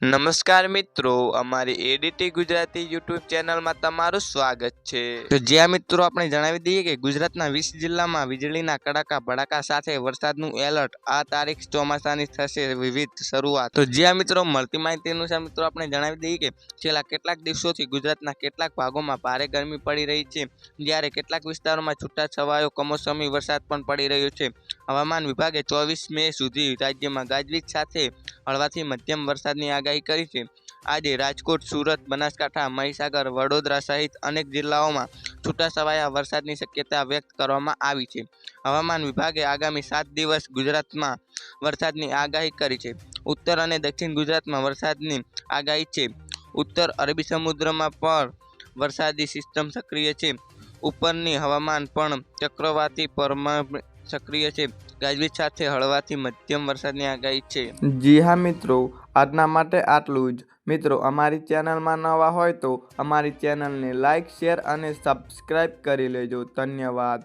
નમસ્કાર મિત્રો, અમારી એડીટી ગુજરાતી યુટ્યુબ ચેનલમાં તમારું સ્વાગત છે. તો જ્યાં મિત્રો આપણે જણાવી દઈએ કે ગુજરાતના વીસ જિલ્લામાં વીજળીના કડાકા ભડાકા સાથે વરસાદનું એલર્ટ આ તારીખ ચોમાસાની થશે વિવિધ શરૂઆત. તો જ્યાં મિત્રો મળતી માહિતી અનુસાર મિત્રો આપણે જણાવી દઈએ કે છેલ્લા કેટલાક દિવસોથી ગુજરાતના કેટલાક ભાગોમાં ભારે ગરમી પડી રહી છે, જ્યારે કેટલાક વિસ્તારોમાં છૂટાછવાયો કમોસમી વરસાદ પણ પડી રહ્યો છે. હવામાન વિભાગે ચોવીસ મે સુધી રાજ્યમાં ગાજવીજ સાથે હળવાથી મધ્યમ વરસાદની આગાહી કરી છે. આજે રાજકોટ, સુરત, બનાસકાંઠા, મહીસાગર, વડોદરા સહિત અનેક જિલ્લાઓમાં છૂટાછવાયા વરસાદની શક્યતા વ્યક્ત કરવામાં આવી છે. હવામાન વિભાગે આગામી સાત દિવસ ગુજરાતમાં વરસાદની આગાહી કરી છે. ઉત્તર અને દક્ષિણ ગુજરાતમાં વરસાદની આગાહી છે. ઉત્તર અરબી સમુદ્રમાં પણ વરસાદી સિસ્ટમ સક્રિય છે. ઉપરની હવામાન પણ ચક્રવાતી પરમા સક્રિય છે. ગાજવીજ સાથે હળવાથી મધ્યમ વરસાદની આગાહી છે. જી હા મિત્રો આજના માટે આટલું જ. મિત્રો, અમારી ચેનલમાં નવા હોય તો અમારી ચેનલને લાઇક શેર અને સબસ્ક્રાઈબ કરી લેજો. ધન્યવાદ.